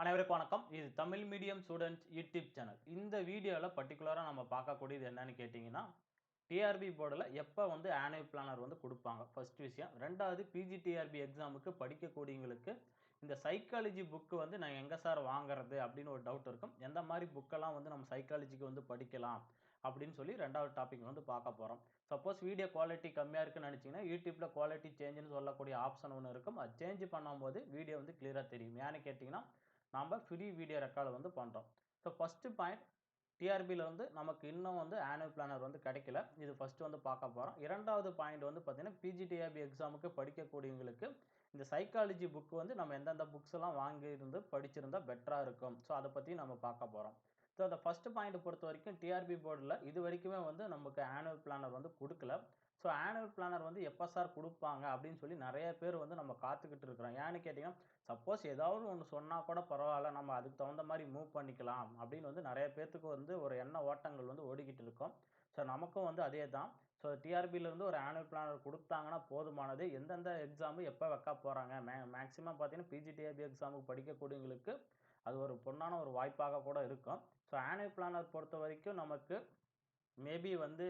அனைவருக்கும் வணக்கம். இது Tamil medium students YouTube channel. இந்த வீடியோவில் பர்டிகுலராக நம்ம பார்க்கக்கூடியது என்னன்னு கேட்டிங்கன்னா டிஆர்பி போர்டில் எப்போ வந்து ஆனுவல் பிளானர் வந்து கொடுப்பாங்க? ஃபர்ஸ்ட் விஷயம். ரெண்டாவது பிஜிடிஆர்பி எக்ஸாமுக்கு படிக்கக்கூடியவங்களுக்கு இந்த சைக்காலஜி புக்கு வந்து நான் எங்கே சார் வாங்குறது அப்படின்னு ஒரு டவுட் இருக்கும். எந்த மாதிரி புக்கெல்லாம் வந்து நம்ம சைக்காலஜிக்கு வந்து படிக்கலாம் அப்படின்னு சொல்லி ரெண்டாவது டாபிக் வந்து பார்க்க போகிறோம் சப்போஸ் வீடியோ குவாலிட்டி கம்மியாக இருக்குன்னு நினச்சிங்கன்னா யூடியூப்பில் குவாலிட்டி சேஞ்சுன்னு சொல்லக்கூடிய ஆப்ஷன் ஒன்று இருக்கும். அது சேஞ்ச் பண்ணும்போது வீடியோ வந்து கிளியராக தெரியும். ஏன்னு கேட்டிங்கன்னா நம்ம ஃப்ரீ வீடியோ ரெக்கார்டு வந்து பண்ணுறோம் ஸோ ஃபஸ்ட்டு பாயிண்ட் டிஆர்பியில் வந்து நமக்கு இன்னும் வந்து ஆனுவல் பிளானர் வந்து கிடைக்கல. இது ஃபஸ்ட்டு வந்து பார்க்க போகிறோம் இரண்டாவது பாயிண்ட் வந்து பார்த்திங்கன்னா பிஜிடிஆர்பி எக்ஸாமுக்கு படிக்கக்கூடியவங்களுக்கு இந்த சைக்காலஜி புக் வந்து நம்ம எந்தெந்த புக்ஸ் எல்லாம் வாங்கியிருந்து படிச்சிருந்தால் பெட்டராக இருக்கும். ஸோ அதை பற்றி நம்ம பார்க்க போகிறோம் ஸோ அந்த ஃபஸ்ட்டு பாயிண்ட் பொறுத்த வரைக்கும் டிஆர்பி போர்டில் இது வரைக்குமே வந்து நமக்கு ஆனுவல் பிளானர் வந்து கொடுக்கல. ஸோ ஆனுவல் பிளானர் வந்து எப்போ சார் கொடுப்பாங்க அப்படின்னு சொல்லி நிறைய பேர் வந்து நம்ம காத்துக்கிட்டு இருக்கிறோம். ஏன்னு கேட்டிங்கன்னா சப்போஸ் ஏதாவது ஒன்று சொன்னால் கூட பரவாயில்ல நம்ம அதுக்கு தகுந்த மாதிரி மூவ் பண்ணிக்கலாம் அப்படின்னு வந்து நிறைய பேர்த்துக்கு வந்து ஒரு எண்ண ஓட்டங்கள் வந்து ஓடிக்கிட்டு இருக்கோம். ஸோ நமக்கும் வந்து அதே தான் ஸோ டிஆர்பியிலேருந்து ஒரு ஆனுவல் பிளானர் கொடுத்தாங்கன்னா போதுமானது. எந்தெந்த எக்ஸாமு எப்போ வைக்க போகிறாங்க மே மேக்ஸிமம் பார்த்தீங்கன்னா பிஜிடிஆர்பி எக்ஸாமுக்கு படிக்கக்கூடியவங்களுக்கு அது ஒரு பொண்ணான ஒரு வாய்ப்பாக கூட இருக்கும். ஸோ ஆனுவல் பிளானர் பொறுத்த வரைக்கும் நமக்கு மேபி வந்து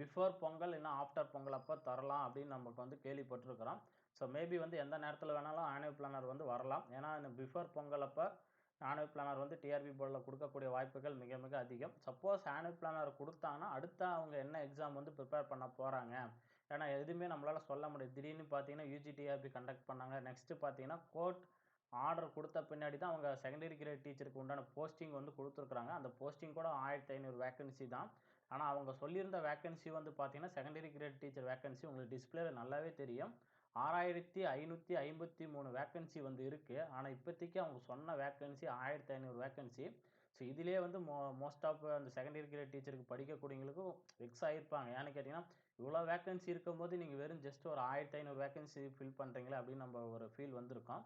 பிஃபோர் பொங்கல் இல்லைனா ஆஃப்டர் பொங்கல் அப்போ தரலாம் அப்படின்னு நமக்கு வந்து கேள்விப்பட்டிருக்கிறோம். ஸோ மேபி வந்து எந்த நேரத்தில் வேணாலும் ஆனுவல் பிளானர் வந்து வரலாம். ஏன்னா இந்த பிஃபோர் பொங்கல் அப்போ ஆனுவல் பிளானர் வந்து டிஆர்பி போர்டில் கொடுக்கக்கூடிய வாய்ப்புகள் மிக மிக அதிகம். சப்போஸ் ஆனுவல் பிளானர் கொடுத்தாங்கன்னா அடுத்த அவங்க என்ன எக்ஸாம் வந்து ப்ரிப்பேர் பண்ண போகிறாங்க ஏன்னா எதுவுமே நம்மளால் சொல்ல முடியாது. திடீர்னு பார்த்தீங்கன்னா யூஜிடிஆர்பி கண்டக்ட் பண்ணாங்க. நெக்ஸ்ட்டு பார்த்தீங்கன்னா கோர்ட் ஆர்டர் கொடுத்த பின்னாடி தான் அவங்க செகண்டரி கிரேட் டீச்சருக்கு உண்டான போஸ்டிங் வந்து கொடுத்துருக்குறாங்க. அந்த போஸ்டிங் கூட ஆயிரத்தி ஐநூறு வேக்கன்சி தான். ஆனால் அவங்க சொல்லியிருந்த வேக்கன்சி வந்து பார்த்தீங்கன்னா செகண்டரி கிரேட் டீச்சர் வேக்கன்சி உங்களுக்கு டிஸ்பிளேல நல்லாவே தெரியும். ஆறாயிரத்தி ஐநூற்றி ஐம்பத்தி மூணு வேக்கன்சி வந்து இருக்குது ஆனால் இப்போதைக்கு அவங்க சொன்ன வேக்கன்சி ஆயிரத்தி ஐநூறு வேக்கன்சி ஸோ இதிலே வந்து மோ மோஸ்ட் ஆஃப் அந்த செகண்டரி கிரேட் டீச்சருக்கு படிக்கக்கூடியவங்களுக்கும் வெக்ஸ் ஆகிருப்பாங்க ஏன்னு கேட்டிங்கன்னா இவ்வளோ வேக்கன்சி இருக்கும்போது நீங்கள் வெறும் ஜஸ்ட் ஒரு ஆயிரத்தி ஐநூறு வேக்கன்சி ஃபில் பண்ணுறீங்களா அப்படின்னு நம்ம ஒரு ஃபீல் வந்திருக்கோம்.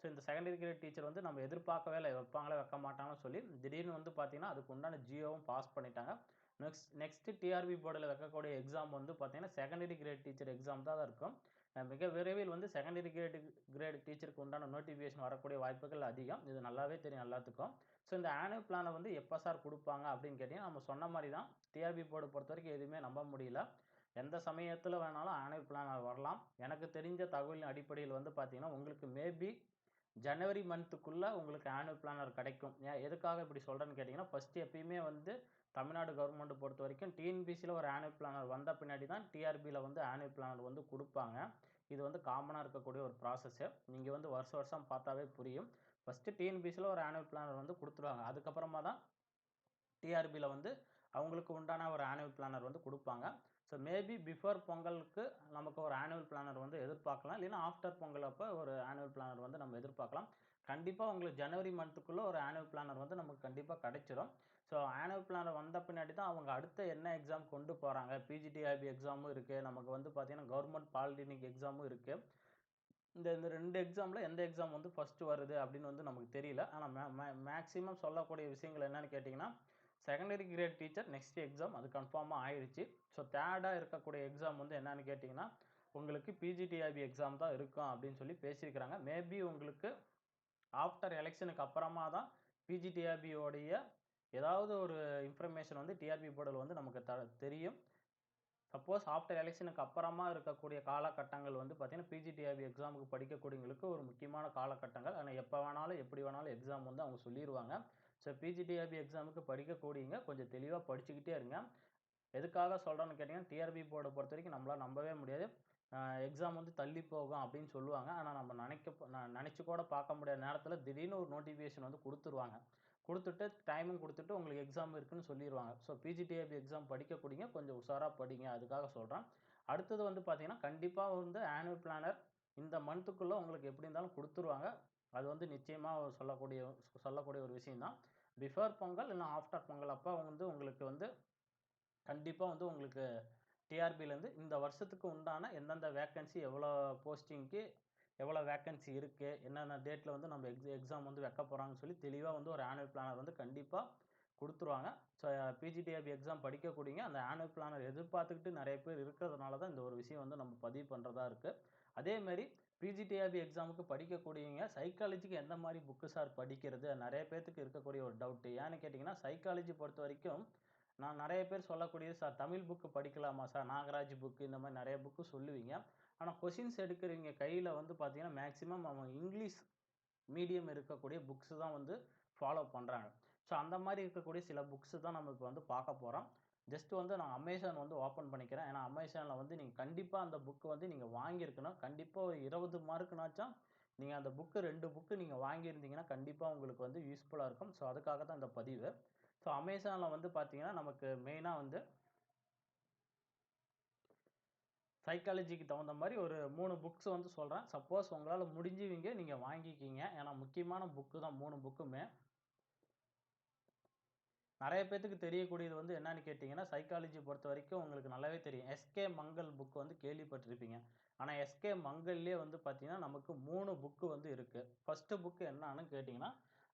ஸோ இந்த செகண்டரி கிரேட் டீச்சர் வந்து நம்ம எதிர்பார்க்கவே இல்லை. வைப்பாங்களே வைக்க மாட்டாங்கன்னு சொல்லி திடீர்னு வந்து பார்த்தீங்கன்னா அதுக்கு உண்டான ஜியோவும் பாஸ் பண்ணிட்டாங்க. நெக்ஸ்ட் நெக்ஸ்ட்டு டிஆர்பி போர்டில் வைக்கக்கூடிய எக்ஸாம் வந்து பார்த்தீங்கன்னா செகண்டரி கிரேட் டீச்சர் எக்ஸாம் தான் இருக்கும். மிக விரைவில் வந்து செகண்டரி கிரேட் கிரேட் டீச்சருக்கு உண்டான நோட்டிஃபிகேஷன் வரக்கூடிய வாய்ப்புகள் அதிகம். இது நல்லாவே தெரியும் எல்லாத்துக்கும். ஸோ இந்த ஆனுவல் பிளானை வந்து எப்போ சார் கொடுப்பாங்க அப்படின்னு கேட்டிங்கன்னா நம்ம சொன்ன மாதிரி தான் டிஆர்பி போர்டு பொறுத்த வரைக்கும் எதுவுமே நம்ப முடியல. எந்த சமயத்தில் வேணாலும் ஆனுவல் பிளான் வரலாம். எனக்கு தெரிஞ்ச தகவலின் அடிப்படையில் வந்து பார்த்தீங்கன்னா உங்களுக்கு மேபி ஜனவரி மந்த்துக்குள்ளே உங்களுக்கு ஆனுவல் பிளானர் கிடைக்கும். ஏன் எதுக்காக இப்படி சொல்கிறேன்னு கேட்டிங்கன்னா ஃபஸ்ட்டு எப்பயுமே வந்து தமிழ்நாடு கவர்மெண்ட் பொறுத்த வரைக்கும் டிஎன்பிசியில் ஒரு ஆனுவல் பிளானர் வந்த பின்னாடி தான் டிஆர்பியில் வந்து ஆனுவல் பிளானர் வந்து கொடுப்பாங்க. இது வந்து காமனாக இருக்கக்கூடிய ஒரு ப்ராசஸ்ஸு நீங்கள் வந்து வருஷம் வருஷம் பார்த்தாவே புரியும். ஃபஸ்ட்டு டிஎன்பிசியில் ஒரு ஆனுவல் பிளானர் வந்து கொடுத்துருவாங்க. அதுக்கப்புறமா தான் டிஆர்பியில் வந்து அவங்களுக்கு உண்டான ஒரு ஆனுவல் பிளானர் வந்து கொடுப்பாங்க. ஸோ மேபி பிஃபோர் பொங்கலுக்கு நமக்கு ஒரு ஆனுவல் பிளானர் வந்து எதிர்பார்க்கலாம். இல்லைன்னா ஆஃப்டர் பொங்கல் அப்போ ஒரு ஆனுவல் பிளானர் வந்து நம்ம எதிர்பார்க்கலாம். கண்டிப்பாக உங்களுக்கு ஜனவரி மந்த்துக்குள்ளே ஒரு ஆனுவல் பிளானர் வந்து நமக்கு கண்டிப்பாக கிடைச்சிடும் ஸோ ஆனுவல் பிளானர் வந்த பின்னாடி தான் அவங்க அடுத்த என்ன எக்ஸாம் கொண்டு போகிறாங்க பிஜிடிஐபி எக்ஸாமும் இருக்குது நமக்கு வந்து பார்த்திங்கன்னா கவர்மெண்ட் பாலிடெக்னிக் எக்ஸாமும் இருக்குது இந்த இந்த ரெண்டு எக்ஸாமில் எந்த எக்ஸாம் வந்து ஃபஸ்ட்டு வருது அப்படின்னு வந்து நமக்கு தெரியல. ஆனால் மே மே மேக்ஸிமம் சொல்லக்கூடிய விஷயங்கள் என்னென்னு கேட்டிங்கன்னா secondary grade teacher next exam அது கன்ஃபார்மாக ஆயிடுச்சு ஸோ தேர்டாக இருக்கக்கூடிய எக்ஸாம் வந்து என்னென்னு கேட்டிங்கன்னா உங்களுக்கு பிஜிடிஐபி எக்ஸாம் தான் இருக்கும் அப்படின்னு சொல்லி பேசியிருக்கிறாங்க. மேபி உங்களுக்கு ஆஃப்டர் எலெக்ஷனுக்கு அப்புறமா தான் பிஜிடிஆர்பியோடைய ஏதாவது ஒரு இன்ஃபர்மேஷன் வந்து டிஆர்பி போர்டில் வந்து நமக்கு த தெரியும். சப்போஸ் ஆஃப்டர் எலெக்ஷனுக்கு அப்புறமா இருக்கக்கூடிய காலகட்டங்கள் வந்து பார்த்திங்கன்னா பிஜிடிஆர்பி எக்ஸாமுக்கு படிக்கக்கூடியவங்களுக்கு ஒரு முக்கியமான காலகட்டங்கள். ஆனால் எப்போ வேணாலும் எப்படி வேணாலும் எக்ஸாம் வந்து அவங்க சொல்லிடுவாங்க ஸோ பிஜிடிஆர்பி எக்ஸாமுக்கு படிக்கக்கூடியங்க கொஞ்சம் தெளிவாக படிச்சுக்கிட்டே இருங்க. எதுக்காக சொல்கிறேன்னு கேட்டிங்கன்னா டிஆர்பி போர்டை பொறுத்த வரைக்கும் நம்மளால் நம்பவே முடியாது. எக்ஸாம் வந்து தள்ளி போகும் அப்படின்னு சொல்லுவாங்க. ஆனால் நம்ம நினைக்க நினச்சி கூட பார்க்க முடியாத நேரத்தில் திடீர்னு ஒரு நோட்டிஃபிகேஷன் வந்து கொடுத்துருவாங்க. கொடுத்துட்டு டைமும் கொடுத்துட்டு உங்களுக்கு எக்ஸாம் இருக்குன்னு சொல்லிடுவாங்க ஸோ பிஜிடிஏபி எக்ஸாம் படிக்கக்கூடியங்க கொஞ்சம் உஷாராக படிங்க. அதுக்காக சொல்கிறேன் அடுத்தது வந்து பார்த்திங்கன்னா கண்டிப்பாக வந்து ஆனுவல் பிளானர் இந்த மந்த்துக்குள்ளே உங்களுக்கு எப்படி இருந்தாலும் கொடுத்துருவாங்க. அது வந்து நிச்சயமாக சொல்லக்கூடிய சொல்லக்கூடிய ஒரு விஷயந்தான் பிஃபோர் பொங்கல் இல்லை ஆஃப்டர் பொங்கல் அப்போ வந்து உங்களுக்கு வந்து கண்டிப்பாக வந்து உங்களுக்கு டிஆர்பிலேருந்து இந்த வருஷத்துக்கு உண்டான எந்தெந்த வேக்கன்சி எவ்வளோ போஸ்டிங்க்கு எவ்வளோ வேக்கன்சி இருக்குது என்னென்ன டேட்டில் வந்து நம்ம எக்ஸ் எக்ஸாம் வந்து வைக்க போகிறாங்கன்னு சொல்லி தெளிவாக வந்து ஒரு ஆனுவல் பிளானர் வந்து கண்டிப்பாக கொடுத்துருவாங்க. ஸோ பிஜிடிஆர்பி எக்ஸாம் படிக்கக்கூடியங்க அந்த ஆனுவல் பிளானர் எதிர்பார்த்துக்கிட்டு நிறைய பேர் இருக்கிறதுனால தான் இந்த ஒரு விஷயம் வந்து நம்ம பதிவு பண்ணுறதா இருக்குது அதேமாரி மாதிரி பிஜிடிஆர்பி எக்ஸாமுக்கு படிக்கக்கூடியவங்க சைக்காலஜிக்கு எந்த மாதிரி புக்கு சார் படிக்கிறது? நிறைய பேர்த்துக்கு இருக்கக்கூடிய ஒரு டவுட்டு ஏன்னு கேட்டிங்கன்னா சைக்காலஜி பொறுத்த வரைக்கும் நான் நிறைய பேர் சொல்லக்கூடியது சார் தமிழ் புக்கு படிக்கலாமா சார்? நாகராஜ் புக்கு இந்த மாதிரி நிறைய புக்கு சொல்லுவீங்க. ஆனால் கொஷின்ஸ் எடுக்கிறவங்க கையில் வந்து பார்த்தீங்கன்னா மேக்ஸிமம் அவங்க இங்கிலீஷ் மீடியம் இருக்கக்கூடிய புக்ஸ் தான் வந்து ஃபாலோ பண்ணுறாங்க ஸோ அந்த மாதிரி இருக்கக்கூடிய சில புக்ஸ் தான் நம்ம இப்போ வந்து பார்க்க போகிறோம் ஜஸ்ட் வந்து நான் அமேசான் வந்து ஓப்பன் பண்ணிக்கிறேன். ஏன்னா அமேசானில் வந்து நீங்கள் கண்டிப்பாக அந்த புக்கு வந்து நீங்கள் வாங்கியிருக்கணும். கண்டிப்பாக ஒரு இருபது மார்க்குனாச்சும் நீங்கள் அந்த புக்கு ரெண்டு புக்கு நீங்கள் வாங்கியிருந்தீங்கன்னா கண்டிப்பாக உங்களுக்கு வந்து யூஸ்ஃபுல்லாக இருக்கும். ஸோ அதுக்காக தான் இந்த பதிவு. ஸோ அமேசானில் வந்து பார்த்தீங்கன்னா நமக்கு மெயினாக வந்து சைக்காலஜிக்கு தகுந்த மாதிரி ஒரு மூணு புக்ஸ் வந்து சொல்கிறேன் சப்போஸ் உங்களால் முடிஞ்சவங்க நீங்கள் வாங்கிக்கிங்க. ஏன்னா முக்கியமான புக்கு தான் மூணு புக்குமே நிறைய பேத்துக்கு தெரியக்கூடியது வந்து என்னன்னு கேட்டிங்கன்னா சைக்காலஜி பொறுத்த வரைக்கும் உங்களுக்கு நல்லாவே தெரியும். எஸ்கே மங்கள் புக் வந்து கேள்விப்பட்டிருப்பீங்க. ஆனால் எஸ்கே மங்கல்லே வந்து பார்த்தீங்கன்னா நமக்கு மூணு புக்கு வந்து இருக்குது ஃபஸ்ட்டு புக்கு என்னான்னு கேட்டிங்கன்னா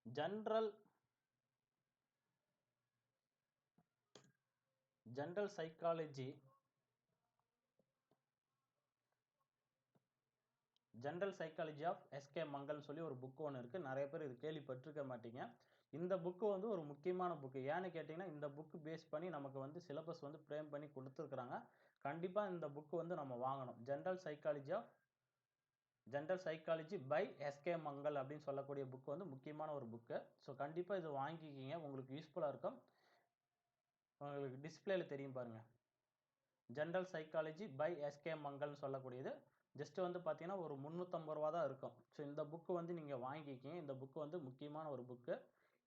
general general psychology general psychology of SK மங்கல்னு சொல்லி ஒரு புக்கு ஒன்று இருக்குது நிறைய பேர் இது கேள்விப்பட்டிருக்க மாட்டீங்க. இந்த புக்கு வந்து ஒரு முக்கியமான புக்கு ஏன்னு கேட்டிங்கன்னா இந்த புக்கு பேஸ் பண்ணி நமக்கு வந்து சிலபஸ் வந்து ஃப்ரேம் பண்ணி கொடுத்துருக்குறாங்க. கண்டிப்பாக இந்த புக்கு வந்து நம்ம வாங்கணும். General psychology of general psychology by SK Mangal அப்படின்னு சொல்லக்கூடிய புக்கு வந்து முக்கியமான ஒரு புக்கு ஸோ கண்டிப்பாக இது வாங்கிக்கிங்க. உங்களுக்கு யூஸ்ஃபுல்லாக இருக்கும். உங்களுக்கு டிஸ்பிளேல தெரியும் பாருங்கள் ஜென்ரல் சைக்காலஜி பை எஸ்கே மங்கல்னு சொல்லக்கூடியது. ஜஸ்ட் வந்து பார்த்தீங்கன்னா ஒரு முந்நூற்றம்பது ரூபா தான் இருக்கும். ஸோ இந்த புக்கு வந்து நீங்கள் வாங்கிக்கிங்க. இந்த புக்கு வந்து முக்கியமான ஒரு புக்கு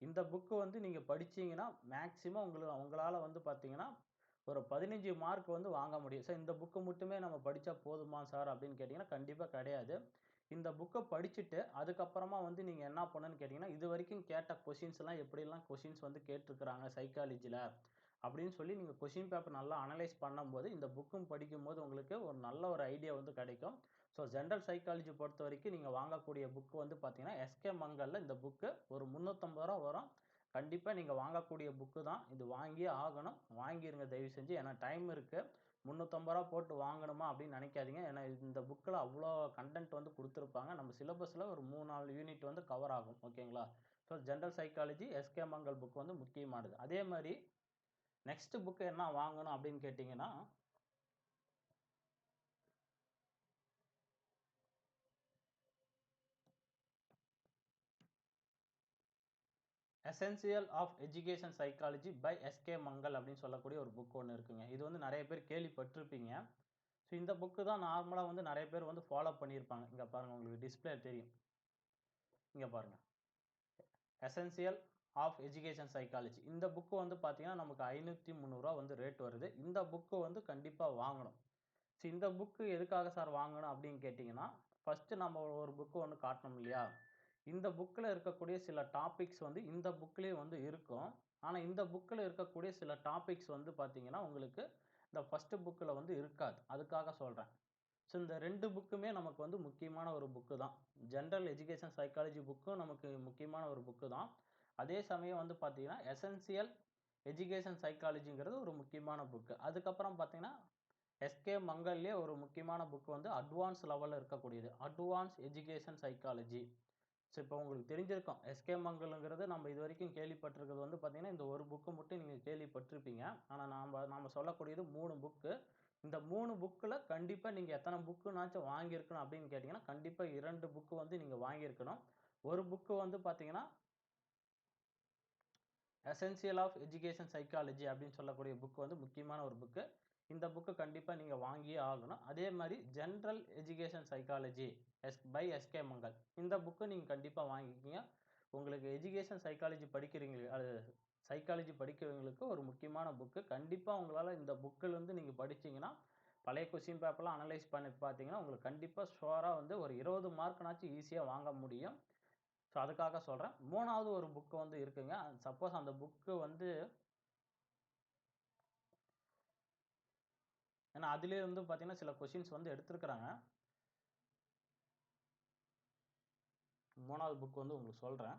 இந்த புக்கு வந்து நீங்கள் படிச்சீங்கன்னா மேக்ஸிமம் உங்களுக்கு உங்களால் வந்து பார்த்தீங்கன்னா ஒரு பதினஞ்சு மார்க் வந்து வாங்க முடியும். ஸோ இந்த புக்கு மட்டுமே நம்ம படித்தா போதுமா சார் அப்படின்னு கேட்டிங்கன்னா கண்டிப்பாக கிடையாது. இந்த புக்கை படிச்சுட்டு அதுக்கப்புறமா வந்து நீங்கள் என்ன பண்ணுன்னு கேட்டிங்கன்னா இது வரைக்கும் கேட்ட கொஷின்ஸ்லாம் எப்படிலாம் கொஷின்ஸ் வந்து கேட்டிருக்கிறாங்க சைக்காலஜியில் அப்படின்னு சொல்லி நீங்கள் கொஷின் பேப்பர் நல்லா அனலைஸ் பண்ணும்போது இந்த புக்கும் படிக்கும்போது உங்களுக்கு ஒரு நல்ல ஒரு ஐடியா வந்து கிடைக்கும். ஸோ ஜென்ரல் சைக்காலஜி பொறுத்த வரைக்கும் நீங்கள் வாங்கக்கூடிய புக்கு வந்து பார்த்தீங்கன்னா எஸ்கே மங்கலில் இந்த புக்கு ஒரு முந்நூற்றம்பது ரூபா வரும். கண்டிப்பாக நீங்கள் வாங்கக்கூடிய புக்கு தான். இது வாங்கியே ஆகணும். வாங்கிருங்க தயவு செஞ்சு. ஏன்னா டைம் இருக்குது முந்நூற்றம்பது ரூபா போட்டு வாங்கணுமா அப்படின்னு நினைக்காதீங்க. ஏன்னா இந்த புக்கில் அவ்வளோ கண்டென்ட் வந்து கொடுத்துருப்பாங்க. நம்ம சிலபஸில் ஒரு மூணு நாலு யூனிட் வந்து கவர் ஆகும். ஓகேங்களா so general psychology SK Mangal book வந்து முக்கியமானது. அதே மாதிரி நெக்ஸ்ட் புக்கு என்ன வாங்கணும் அப்படின்னு கேட்டிங்கன்னா essential of education psychology by SK Mangal அப்படின்னு சொல்லக்கூடிய ஒரு புக் ஒன்று இருக்குங்க. இது வந்து நிறைய பேர் கேள்விப்பட்டிருப்பீங்க. ஸோ இந்த புக்கு தான் நார்மலாக வந்து நிறைய பேர் வந்து ஃபாலோ பண்ணியிருப்பாங்க. இங்கே பாருங்கள் உங்களுக்கு டிஸ்பிளே தெரியும். இங்கே பாருங்கள் எசென்சியல் ஆஃப் எஜுகேஷன் சைக்காலஜி இந்த புக்கு வந்து பார்த்தீங்கன்னா நமக்கு ஐநூற்றி முந்நூறுரூவா வந்து ரேட் வருது. இந்த புக்கு வந்து கண்டிப்பாக வாங்கணும். ஸோ இந்த புக்கு எதுக்காக சார் வாங்கணும் அப்படின்னு கேட்டிங்கன்னா ஃபஸ்ட்டு நம்ம ஒரு புக்கு ஒன்று காட்டணும் இல்லையா? இந்த புக்கில் இருக்கக்கூடிய சில டாபிக்ஸ் வந்து இந்த புக்லேயே வந்து இருக்கும். ஆனால் இந்த புக்கில் இருக்கக்கூடிய சில டாபிக்ஸ் வந்து பார்த்தீங்கன்னா உங்களுக்கு இந்த ஃபஸ்ட்டு புக்கில் வந்து இருக்காது. அதுக்காக சொல்கிறேன் ஸோ இந்த ரெண்டு புக்குமே நமக்கு வந்து முக்கியமான ஒரு புக்கு தான். ஜென்ரல் எஜுகேஷன் சைக்காலஜி புக்கும் நமக்கு முக்கியமான ஒரு புக்கு தான். அதே சமயம் வந்து பார்த்தீங்கன்னா எசென்சியல் எஜுகேஷன் சைக்காலஜிங்கிறது ஒரு முக்கியமான புக்கு அதுக்கப்புறம் பார்த்தீங்கன்னா எஸ்கே மங்கல்லே ஒரு முக்கியமான புக் வந்து அட்வான்ஸ் லெவலில் இருக்கக்கூடியது. அட்வான்ஸ் எஜுகேஷன் சைக்காலஜி ஸோ இப்போ உங்களுக்கு தெரிஞ்சிருக்கும் எஸ்கே மங்கலுங்கிறது நம்ம இது வரைக்கும் கேள்விப்பட்டிருக்கிறது வந்து பார்த்தீங்கன்னா இந்த ஒரு புக்கு மட்டும் நீங்கள் கேள்விப்பட்டிருப்பீங்க. ஆனால் நாம் நாம் சொல்லக்கூடியது மூணு புக்கு இந்த மூணு புக்கில் கண்டிப்பாக நீங்கள் எத்தனை புக்குனாச்சும் வாங்கியிருக்கணும் அப்படின்னு கேட்டிங்கன்னா கண்டிப்பாக இரண்டு புக்கு வந்து நீங்கள் வாங்கியிருக்கணும். ஒரு புக்கு வந்து பார்த்தீங்கன்னா எசென்சியல் ஆஃப் எஜுகேஷன் சைக்காலஜி அப்படின்னு சொல்லக்கூடிய புக் வந்து முக்கியமான ஒரு புக்கு இந்த புக்கு கண்டிப்பாக நீங்கள் வாங்கியே ஆகணும். அதே மாதிரி general education psychology S by SK Mangal இந்த புக்கு நீங்கள் கண்டிப்பாக வாங்கிக்கிங்க. உங்களுக்கு எஜுகேஷன் சைக்காலஜி படிக்கிறீங்க அது சைக்காலஜி படிக்கிறவங்களுக்கு ஒரு முக்கியமான புக்கு கண்டிப்பாக உங்களால் இந்த புக்கில் வந்து நீங்கள் படிச்சீங்கன்னா பழைய கொஸ்டின் பேப்பர்லாம் அனலைஸ் பண்ணி பார்த்தீங்கன்னா உங்களுக்கு கண்டிப்பாக ஷோராக வந்து ஒரு இருபது மார்க்னாச்சும் ஈஸியாக வாங்க முடியும். ஸோ அதுக்காக சொல்கிறேன் மூணாவது ஒரு புக்கு வந்து இருக்குங்க. சப்போஸ் அந்த புக்கு வந்து ஏன்னா அதுலேயே வந்து பார்த்தீங்கன்னா சில கொஷின்ஸ் வந்து எடுத்திருக்கிறாங்க. மூணாவது புக் வந்து உங்களுக்கு சொல்கிறேன்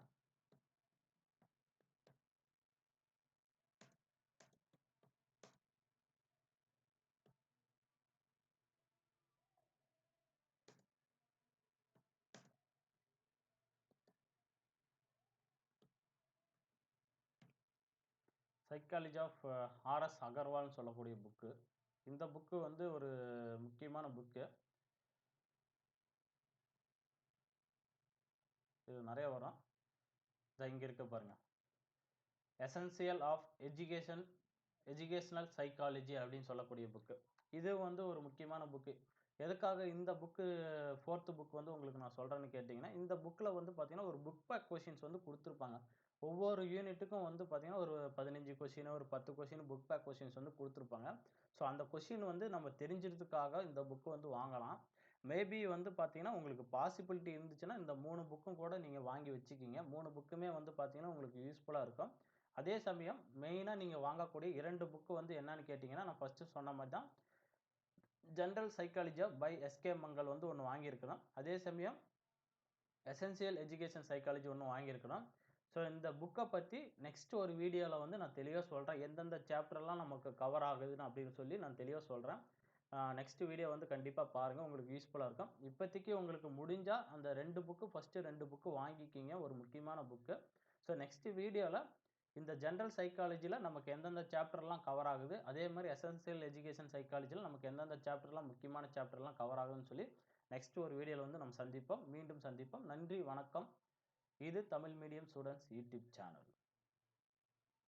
சைக்காலஜி ஆஃப் ஆர்எஸ் அகர்வால்னு சொல்லக்கூடிய புக்கு இந்த புக்கு வந்து ஒரு முக்கியமான புக்கு இது நிறைய வரும். இதை இங்கே இருக்க பாருங்க. Essential of education educational psychology அப்படின்னு சொல்லக்கூடிய புக்கு இது வந்து ஒரு முக்கியமான புக்கு எதுக்காக இந்த புக்கு ஃபோர்த்து புக் வந்து உங்களுக்கு நான் சொல்கிறேன்னு கேட்டிங்கன்னா இந்த புக்கில் வந்து பார்த்தீங்கன்னா ஒரு புக் பேக் கொஷின்ஸ் வந்து கொடுத்துருப்பாங்க. ஒவ்வொரு யூனிட்டுக்கும் வந்து பார்த்தீங்கன்னா ஒரு பதினஞ்சு கொஷின் ஒரு பத்து கொஷின் புக் பேக் கொஷின்ஸ் வந்து கொடுத்துருப்பாங்க. ஸோ அந்த கொஷின் வந்து நம்ம தெரிஞ்சிடுறதுக்காக இந்த புக்கு வந்து வாங்கலாம். மேபி வந்து பார்த்தீங்கன்னா உங்களுக்கு பாசிபிலிட்டி இருந்துச்சுன்னா இந்த மூணு புக்கும் கூட நீங்கள் வாங்கி வச்சுக்கிங்க. மூணு புக்குமே வந்து பார்த்தீங்கன்னா உங்களுக்கு யூஸ்ஃபுல்லாக இருக்கும். அதே சமயம் மெயினாக நீங்கள் வாங்கக்கூடிய இரண்டு புக்கு வந்து என்னன்னு கேட்டிங்கன்னா நான் ஃபஸ்ட்டு சொன்ன மாதிரி தான் general psychology by SK Mangal வந்து ஒன்று வாங்கியிருக்கிறோம். அதே சமயம் எசென்சியல் எஜுகேஷன் சைக்காலஜி ஒன்று வாங்கியிருக்கிறோம். ஸோ இந்த புக்கை பற்றி நெக்ஸ்ட் ஒரு வீடியோவில் வந்து நான் தெளிவாக சொல்கிறேன் எந்தெந்த சாப்டர்லாம் நமக்கு கவர் ஆகுதுன்னு அப்படின்னு சொல்லி நான் தெளிவாக சொல்கிறேன் நெக்ஸ்ட் வீடியோ வந்து கண்டிப்பாக பாருங்கள் உங்களுக்கு யூஸ்ஃபுல்லாக இருக்கும். இப்போதைக்கு உங்களுக்கு முடிஞ்சால் அந்த ரெண்டு புக்கு ஃபஸ்ட்டு ரெண்டு புக்கு வாங்கிக்கிங்க. ஒரு முக்கியமான புக்கு ஸோ நெக்ஸ்ட் வீடியோவில் இந்த ஜென்ரல் சைக்காலஜியில் நமக்கு எந்தெந்த சாப்டர்லாம் கவர் ஆகுது அதே மாதிரி எசென்சியல் எஜுகேஷன் சைக்காலஜியில் நமக்கு எந்தெந்த சாப்டர்லாம் முக்கியமான சாப்டர்லாம் கவர் ஆகுதுன்னு சொல்லி நெக்ஸ்ட் ஒரு வீடியோவில் வந்து நம்ம சந்திப்போம். மீண்டும் சந்திப்போம். நன்றி வணக்கம். இது Tamil medium students YouTube channel